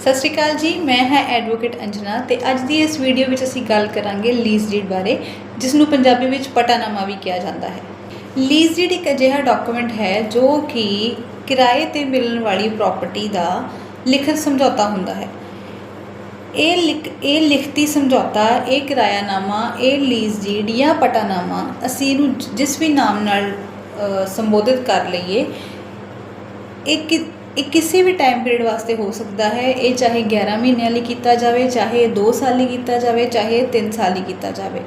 ਸਤਿ ਸ਼੍ਰੀ ਅਕਾਲ ਜੀ, ਮੈਂ ਹਾਂ ਐਡਵੋਕੇਟ ਅੰਜਨਾ ਤੇ ਅੱਜ ਦੀ ਇਸ ਵੀਡੀਓ ਵਿੱਚ ਅਸੀਂ ਗੱਲ ਕਰਾਂਗੇ ਲੀਜ਼ ਡੀਡ ਬਾਰੇ ਜਿਸ ਨੂੰ ਪੰਜਾਬੀ ਵਿੱਚ ਪਟਾਨਾਮਾ ਵੀ ਕਿਹਾ ਜਾਂਦਾ ਹੈ। ਲੀਜ਼ ਡੀਡ ਇੱਕ ਅਜਿਹਾ ਡਾਕੂਮੈਂਟ ਹੈ ਜੋ ਕਿ ਕਿਰਾਏ ਤੇ ਮਿਲਣ ਵਾਲੀ ਪ੍ਰਾਪਰਟੀ ਦਾ ਲਿਖਤ ਸਮਝੌਤਾ ਹੁੰਦਾ ਹੈ। ਇਹ ਲਿਖ, ਇਹ ਲਿਖਤੀ ਸਮਝੌਤਾ, ਇਹ ਕਿਰਾਇਆਨਾਮਾ, ਇਹ ਲੀਜ਼ ਡੀਡ ਜਾਂ ਪਟਾਨਾਮਾ ਅਸੀਂ ਇਹਨੂੰ ਜਿਸ ਵੀ ਨਾਮ ਨਾਲ ਸੰਬੋਧਿਤ ਕਰ ਲਈਏ, ਇਹ ਕਿ ਇਹ ਕਿਸੇ ਵੀ ਟਾਈਮ ਪੀਰੀਅਡ ਵਾਸਤੇ ਹੋ ਸਕਦਾ ਹੈ। ਇਹ ਚਾਹੇ 11 ਮਹੀਨਿਆਂ ਲਈ ਕੀਤਾ ਜਾਵੇ, ਚਾਹੇ 2 ਸਾਲ ਲਈ ਕੀਤਾ ਜਾਵੇ, ਚਾਹੇ 3 ਸਾਲ ਲਈ ਕੀਤਾ ਜਾਵੇ।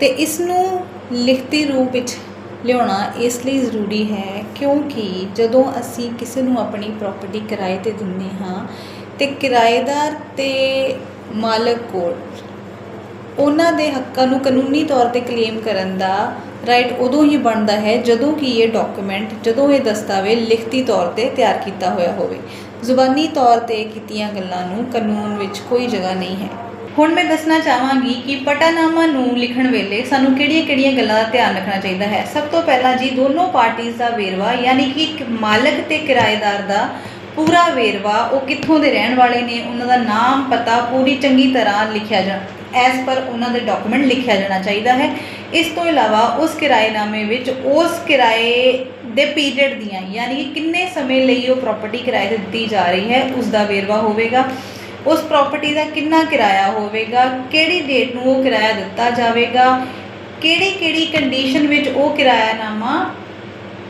ਤੇ ਇਸ ਨੂੰ ਲਿਖਤੀ ਰੂਪ ਵਿੱਚ ਲਿਆਉਣਾ ਇਸ ਲਈ ਜ਼ਰੂਰੀ ਹੈ ਕਿਉਂਕਿ ਜਦੋਂ ਅਸੀਂ ਕਿਸੇ ਨੂੰ ਆਪਣੀ ਪ੍ਰਾਪਰਟੀ ਕਿਰਾਏ ਤੇ ਦਿੰਦੇ ਹਾਂ ਤੇ ਕਿਰਾਏਦਾਰ ਤੇ ਮਾਲਕ ਕੋਲ ਉਹਨਾਂ ਦੇ ਹੱਕਾਂ ਨੂੰ ਕਾਨੂੰਨੀ ਤੌਰ ਤੇ ਕਲੇਮ ਕਰਨ ਦਾ ਰਾਈਟ, ਉਦੋਂ ਹੀ ਬਣਦਾ ਹੈ ਜਦੋਂ ਕਿ ਇਹ ਡਾਕੂਮੈਂਟ ਜਦੋਂ ਇਹ ਦਸਤਾਵੇਜ਼ ਲਿਖਤੀ ਤੌਰ ਤੇ ਤਿਆਰ ਕੀਤਾ ਹੋਇਆ ਹੋਵੇ। ਜ਼ੁਬਾਨੀ ਤੌਰ ਤੇ ਕੀਤੀਆਂ ਗੱਲਾਂ ਨੂੰ ਕਾਨੂੰਨ ਵਿੱਚ ਕੋਈ ਜਗ੍ਹਾ ਨਹੀਂ ਹੈ। ਹੁਣ ਮੈਂ ਦੱਸਣਾ ਚਾਹਾਂਗੀ ਕਿ ਪਟਾਨਾਮਾ ਨੂੰ ਲਿਖਣ ਵੇਲੇ ਸਾਨੂੰ ਕਿਹੜੀਆਂ-ਕਿਹੜੀਆਂ ਗੱਲਾਂ ਦਾ ਧਿਆਨ ਰੱਖਣਾ ਚਾਹੀਦਾ ਹੈ? ਸਭ ਤੋਂ ਪਹਿਲਾਂ ਜੀ, ਦੋਨੋਂ ਪਾਰਟੀਆਂ ਦਾ ਵੇਰਵਾ, ਯਾਨੀ ਕਿ ਮਾਲਕ ਤੇ ਕਿਰਾਏਦਾਰ ਦਾ ਪੂਰਾ ਵੇਰਵਾ, ਉਹ ਕਿੱਥੋਂ ਦੇ ਰਹਿਣ ਵਾਲੇ ਨੇ, ਉਹਨਾਂ ਦਾ ਨਾਮ, ਪਤਾ ਪੂਰੀ ਚੰਗੀ ਤਰ੍ਹਾਂ ਲਿਖਿਆ ਜਾ ਐਸ ਪਰ ਉਹਨਾਂ ਦੇ ਡਾਕੂਮੈਂਟ ਲਿਖਿਆ ਜਾਣਾ ਚਾਹੀਦਾ ਹੈ। ਇਸ ਤੋਂ ਇਲਾਵਾ ਉਸ ਕਿਰਾਏਨਾਮੇ ਵਿੱਚ ਉਸ ਕਿਰਾਏ ਦੇ ਪੀਰੀਅਡ ਦੀਆਂ, ਯਾਨੀ ਕਿ ਕਿੰਨੇ ਸਮੇਂ ਲਈ ਉਹ ਪ੍ਰਾਪਰਟੀ ਕਿਰਾਏ ਤੇ ਦਿੱਤੀ ਜਾ ਰਹੀ ਹੈ ਉਸ ਦਾ ਵੇਰਵਾ ਹੋਵੇਗਾ। ਉਸ ਪ੍ਰਾਪਰਟੀ ਦਾ ਕਿੰਨਾ ਕਿਰਾਇਆ ਹੋਵੇਗਾ, ਕਿਹੜੀ ਡੇਟ ਨੂੰ ਉਹ ਕਿਰਾਇਆ ਦਿੱਤਾ ਜਾਵੇਗਾ ਕਿਹੜੀ ਕਿਹੜੀ ਕੰਡੀਸ਼ਨ ਵਿੱਚ ਉਹ ਕਿਰਾਇਆਨਾਮਾ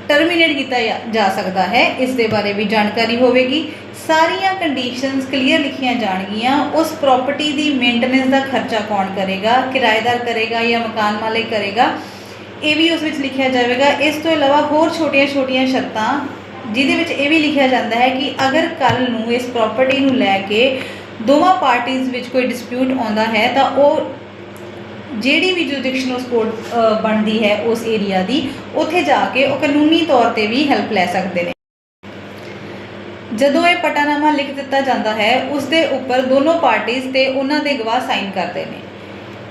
ਟਰਮੀਨੇਟ ਕੀਤਾ ਜਾ- ਜਾ ਸਕਦਾ ਹੈ। ਇਸ ਦੇ ਬਾਰੇ ਵੀ ਜਾਣਕਾਰੀ ਹੋਵੇਗੀ। ਸਾਰੀਆਂ ਕੰਡੀਸ਼ਨਸ ਕਲੀਅਰ ਲਿਖੀਆਂ ਜਾਣਗੀਆਂ। ਉਸ ਪ੍ਰਾਪਰਟੀ ਦੀ ਮੇਨਟੇਨੈਂਸ ਦਾ ਖਰਚਾ ਕੌਣ ਕਰੇਗਾ, ਕਿਰਾਏਦਾਰ ਕਰੇਗਾ ਜਾਂ ਮਕਾਨ ਮਾਲਕ ਕਰੇਗਾ, ਇਹ ਵੀ ਉਸ ਵਿੱਚ ਲਿਖਿਆ ਜਾਵੇਗਾ। ਇਸ ਤੋਂ ਇਲਾਵਾ ਹੋਰ ਛੋਟੀਆਂ-ਛੋਟੀਆਂ ਸ਼ਰਤਾਂ, ਜਿਹਦੇ ਵਿੱਚ ਇਹ ਵੀ ਲਿਖਿਆ ਜਾਂਦਾ ਹੈ ਕਿ ਅਗਰ ਕੱਲ ਨੂੰ ਇਸ ਪ੍ਰਾਪਰਟੀ ਨੂੰ ਲੈ ਕੇ ਦੋਵਾਂ ਪਾਰਟੀਆਂ ਵਿੱਚ ਕੋਈ ਡਿਸਪਿਊਟ ਆਉਂਦਾ ਹੈ, ਤਾਂ ਉਹ ਜਿਹੜੀ ਵੀ ਜੁਰਿਸਡਿਕਸ਼ਨ ਉਸ ਕੋਰਟ ਬਣਦੀ ਹੈ ਉਸ ਏਰੀਆ ਦੀ, ਉੱਥੇ ਜਾ ਕੇ ਉਹ ਕਾਨੂੰਨੀ ਤੌਰ ਤੇ ਵੀ ਹੈਲਪ ਲੈ ਸਕਦੇ ਨੇ। ਜਦੋਂ ਇਹ ਪਟਾਨਾਮਾ ਲਿਖ ਦਿੱਤਾ ਜਾਂਦਾ ਹੈ ਉਸ ਦੇ ਉੱਪਰ ਦੋਨੋਂ ਪਾਰਟੀਆਂ ਤੇ ਉਹਨਾਂ ਦੇ ਗਵਾਹ ਸਾਈਨ ਕਰਦੇ ਨੇ।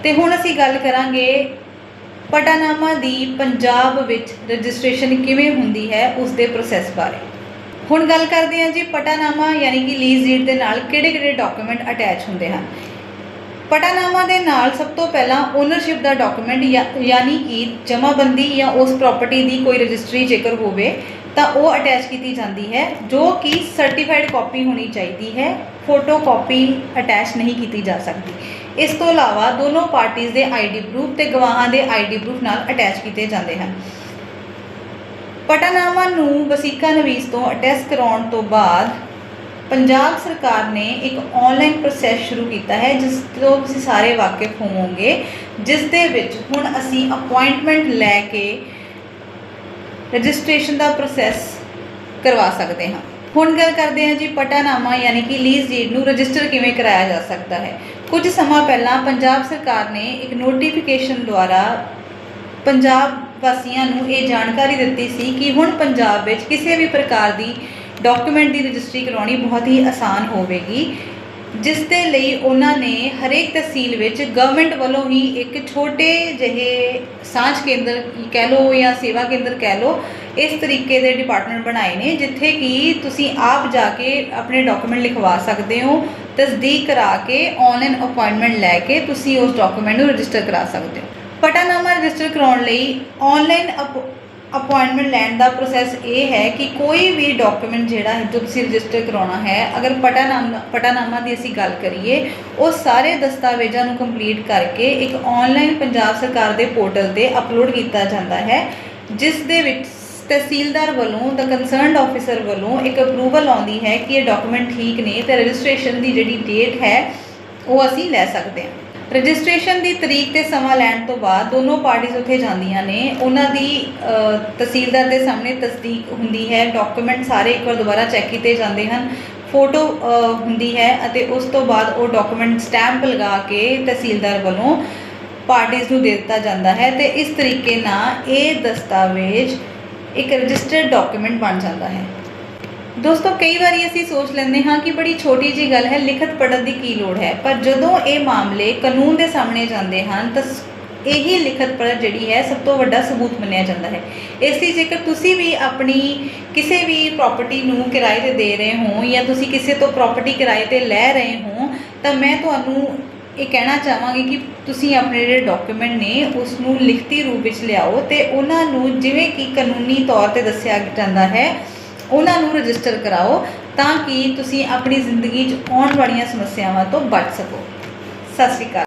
ਤੇ ਹੁਣ ਅਸੀਂ ਗੱਲ ਕਰਾਂਗੇ ਪਟਾਨਾਮਾ ਦੀ ਪੰਜਾਬ ਵਿੱਚ ਰਜਿਸਟ੍ਰੇਸ਼ਨ ਕਿਵੇਂ ਹੁੰਦੀ ਹੈ ਉਸ ਦੇ ਪ੍ਰੋਸੈਸ ਬਾਰੇ। ਹੁਣ ਗੱਲ ਕਰਦੇ ਹਾਂ ਜੀ ਪਟਾਨਾਮਾ, ਯਾਨੀ ਕਿ ਲੀਜ਼ ਡੀਡ ਦੇ ਨਾਲ ਕਿਹੜੇ-ਕਿਹੜੇ ਡਾਕੂਮੈਂਟ ਅਟੈਚ ਹੁੰਦੇ ਹਨ। ਪਟਾਨਾਮਾ ਦੇ ਨਾਲ ਸਭ ਤੋਂ ਪਹਿਲਾਂ ਓਨਰਸ਼ਿਪ ਦਾ ਡਾਕੂਮੈਂਟ ਯਾਨੀ ਕਿ ਜਮ੍ਹਾਂਬੰਦੀ ਜਾਂ ਉਸ ਪ੍ਰਾਪਰਟੀ ਦੀ ਕੋਈ ਰਜਿਸਟਰੀ ਜੇਕਰ ਹੋਵੇ, ਤਾਂ ਉਹ ਅਟੈਚ ਕੀਤੀ ਜਾਂਦੀ ਹੈ, ਜੋ ਕਿ ਸਰਟੀਫਾਈਡ ਕਾਪੀ ਹੋਣੀ ਚਾਹੀਦੀ ਹੈ ਫੋਟੋ ਕਾਪੀ ਅਟੈਚ ਨਹੀਂ ਕੀਤੀ ਜਾ ਸਕਦੀ। ਇਸ ਤੋਂ ਇਲਾਵਾ ਦੋਨੋਂ ਪਾਰਟੀਆਂ ਦੇ ਆਈਡੀ ਪ੍ਰੂਫ ਤੇ ਗਵਾਹਾਂ ਦੇ ਆਈਡੀ ਪ੍ਰੂਫ ਨਾਲ ਅਟੈਚ ਕੀਤੇ ਜਾਂਦੇ ਹਨ। ਪਟਾਨਾਮਾ ਨੂੰ ਵਸੀਕਾ ਨਵੀਸ ਤੋਂ ਅਟੈਸਟ ਕਰਾਉਣ ਤੋਂ ਬਾਅਦ ਪੰਜਾਬ ਸਰਕਾਰ ਨੇ ਇੱਕ ਆਨਲਾਈਨ ਪ੍ਰੋਸੈਸ ਸ਼ੁਰੂ ਕੀਤਾ ਹੈ, ਜਿਸ ਤੋਂ ਤੁਸੀਂ ਸਾਰੇ ਵਾਕਿਫ ਹੋਵੋਗੇ, ਜਿਸ ਦੇ ਵਿੱਚ ਹੁਣ ਅਸੀਂ ਅਪਾਇੰਟਮੈਂਟ ਲੈ ਕੇ ਰਜਿਸਟ੍ਰੇਸ਼ਨ ਦਾ ਪ੍ਰੋਸੈਸ ਕਰਵਾ ਸਕਦੇ ਹਾਂ। ਹੁਣ ਗੱਲ ਕਰਦੇ ਹਾਂ ਜੀ ਪਟਾਨਾਮਾ, ਯਾਨੀ ਕਿ ਲੀਜ਼ ਡੀਡ ਨੂੰ ਰਜਿਸਟਰ ਕਿਵੇਂ ਕਰਾਇਆ ਜਾ ਸਕਦਾ ਹੈ। ਕੁਝ ਸਮਾਂ ਪਹਿਲਾਂ ਪੰਜਾਬ ਸਰਕਾਰ ਨੇ ਇੱਕ ਨੋਟੀਫਿਕੇਸ਼ਨ ਦੁਆਰਾ ਪੰਜਾਬ ਵਾਸੀਆਂ ਨੂੰ ਇਹ ਜਾਣਕਾਰੀ ਦਿੱਤੀ ਸੀ ਕਿ ਹੁਣ ਪੰਜਾਬ ਵਿੱਚ ਕਿਸੇ ਵੀ ਪ੍ਰਕਾਰ ਦੀ ਡਾਕੂਮੈਂਟ ਦੀ ਰਜਿਸਟਰੀ ਕਰਾਉਣੀ ਬਹੁਤ ਹੀ ਆਸਾਨ ਹੋਵੇਗੀ, ਜਿਸ ਦੇ ਲਈ ਉਹਨਾਂ ਨੇ ਹਰੇਕ ਤਹਿਸੀਲ ਵਿੱਚ ਗਵਰਨਮੈਂਟ ਵੱਲੋਂ ਹੀ ਇੱਕ ਛੋਟੇ ਜਿਹੇ ਸਾਂਝ ਕੇਂਦਰ ਕਹਿ ਲਓ ਜਾਂ ਸੇਵਾ ਕੇਂਦਰ ਕਹਿ ਲਓ, ਇਸ ਤਰੀਕੇ ਦੇ ਡਿਪਾਰਟਮੈਂਟ ਬਣਾਏ ਨੇ, ਜਿੱਥੇ ਕਿ ਤੁਸੀਂ ਆਪ ਜਾ ਕੇ ਆਪਣੇ ਡਾਕੂਮੈਂਟ ਲਿਖਵਾ ਸਕਦੇ ਹੋ, ਤਸਦੀਕ ਕਰਾ ਕੇ ਆਨਲਾਈਨ ਅਪਾਇੰਟਮੈਂਟ ਲੈ ਕੇ ਤੁਸੀਂ ਉਸ ਡਾਕੂਮੈਂਟ ਨੂੰ ਰਜਿਸਟਰ ਕਰਾ ਸਕਦੇ ਹੋ। ਪਟਾਨਾਮਾ ਰਜਿਸਟਰ ਕਰਾਉਣ ਲਈ ਆਨਲਾਈਨ ਅਪਾਇੰਟਮੈਂਟ ਲੈਣ ਦਾ ਪ੍ਰੋਸੈਸ ਇਹ ਹੈ ਕਿ ਕੋਈ ਵੀ ਡਾਕੂਮੈਂਟ ਜਿਹੜਾ ਹੈ, ਜੋ ਤੁਸੀਂ ਰਜਿਸਟਰ ਕਰਾਉਣਾ ਹੈ, ਅਗਰ ਪਟਾਨਾਮਾ ਪਟਾਨਾਮਾ ਦੀ ਅਸੀਂ ਗੱਲ ਕਰੀਏ, ਉਹ ਸਾਰੇ ਦਸਤਾਵੇਜ਼ਾਂ ਨੂੰ ਕੰਪਲੀਟ ਕਰਕੇ ਇੱਕ ਆਨਲਾਈਨ ਪੰਜਾਬ ਸਰਕਾਰ ਦੇ ਪੋਰਟਲ ਤੇ ਅਪਲੋਡ ਕੀਤਾ ਜਾਂਦਾ ਹੈ, ਜਿਸ ਦੇ ਵਿੱਚ ਤਹਿਸੀਲਦਾਰ ਵੱਲੋਂ ਦਾ ਕੰਸਰਨਡ ਆਫੀਸਰ ਵੱਲੋਂ ਇੱਕ ਅਪਰੂਵਲ ਆਉਂਦੀ ਹੈ ਕਿ ਇਹ ਡਾਕੂਮੈਂਟ ਠੀਕ ਨੇ ਤੇ ਰਜਿਸਟ੍ਰੇਸ਼ਨ ਦੀ ਜਿਹੜੀ ਡੇਟ ਹੈ, ਉਹ ਅਸੀਂ ਲੈ ਸਕਦੇ ਹਾਂ। ਰਜਿਸਟ੍ਰੇਸ਼ਨ ਦੀ ਤਰੀਕ ਤੇ ਸਮਾਂ ਲੈਣ ਤੋਂ ਬਾਅਦ ਦੋਨੋਂ ਪਾਰਟੀਆਂ ਉੱਥੇ ਜਾਂਦੀਆਂ ਨੇ। ਉਹਨਾਂ ਦੀ ਅ, ਤਹਿਸੀਲਦਾਰ ਦੇ ਸਾਹਮਣੇ ਤਸਦੀਕ ਹੁੰਦੀ ਹੈ। ਡਾਕੂਮੈਂਟ ਸਾਰੇ ਇੱਕ ਵਾਰ ਦੁਬਾਰਾ ਚੈੱਕ ਕੀਤੇ ਜਾਂਦੇ ਹਨ। ਫੋਟੋ ਅ, ਹੁੰਦੀ ਹੈ ਅਤੇ ਉਸ ਤੋਂ ਬਾਅਦ ਉਹ ਡਾਕੂਮੈਂਟ ਸਟੈਂਪ ਲਗਾ ਕੇ ਤਹਿਸੀਲਦਾਰ ਵੱਲੋਂ ਪਾਰਟੀਆਂ ਨੂੰ ਦੇ ਦਿੱਤਾ ਜਾਂਦਾ ਹੈ ਤੇ ਇਸ ਤਰੀਕੇ ਨਾਲ ਇਹ ਦਸਤਾਵੇਜ਼ ਇੱਕ ਰਜਿਸਟਰਡ ਡਾਕੂਮੈਂਟ ਬਣ ਜਾਂਦਾ ਹੈ। ਦੋਸਤੋ, ਕਈ ਵਾਰੀ ਅਸੀਂ ਸੋਚ ਲੈਂਦੇ ਹਾਂ ਕਿ ਬੜੀ ਛੋਟੀ ਜੀ ਗੱਲ ਹੈ, ਲਿਖਤ ਪੜ੍ਹਨ ਦੀ ਕੀ ਲੋੜ ਹੈ। ਪਰ ਜਦੋਂ ਇਹ ਮਾਮਲੇ ਕਾਨੂੰਨ ਦੇ ਸਾਹਮਣੇ ਜਾਂਦੇ ਹਨ, ਤਾਂ ਸ- ਇਹੀ ਲਿਖਤ ਪੜ੍ਹਤ ਜਿਹੜੀ ਹੈ, ਸਭ ਤੋਂ ਵੱਡਾ ਸਬੂਤ ਮੰਨਿਆ ਜਾਂਦਾ ਹੈ। ਇਸ ਲਈ ਜੇਕਰ ਤੁਸੀਂ ਵੀ ਆਪਣੀ ਕਿਸੇ ਵੀ ਪ੍ਰਾਪਰਟੀ ਨੂੰ ਕਿਰਾਏ ਤੇ ਦੇ ਰਹੇ ਹੋ ਜਾਂ ਤੁਸੀਂ ਕਿਸੇ ਤੋਂ ਪ੍ਰਾਪਰਟੀ ਕਿਰਾਏ ਤੇ ਲੈ ਰਹੇ ਹੋ, ਤਾਂ ਮੈਂ ਤੁਹਾਨੂੰ ਇਹ ਕਹਿਣਾ ਚਾਹਾਂਗੀ ਕਿ ਤੁਸੀਂ ਆਪਣੇ ਜਿਹੜੇ ਡਾਕੂਮੈਂਟ ਨੇ ਉਸ ਨੂੰ ਲਿਖਤੀ ਰੂਪ ਵਿੱਚ ਲਿਆਓ ਤੇ ਉਹਨਾਂ ਨੂੰ ਜਿਵੇਂ ਕਿ ਕਾਨੂੰਨੀ ਤੌਰ ਤੇ ਦੱਸਿਆ ਜਾਂਦਾ ਹੈ ਉਹਨਾਂ ਨੂੰ ਰਜਿਸਟਰ ਕਰਾਓ ਤਾਂ ਕਿ ਤੁਸੀਂ ਆਪਣੀ ਜ਼ਿੰਦਗੀ 'ਚ ਆਉਣ ਵਾਲੀਆਂ ਸਮੱਸਿਆਵਾਂ ਤੋਂ ਬਚ ਸਕੋ। ਸਤਿ ਸ਼੍ਰੀ ਅਕਾਲ।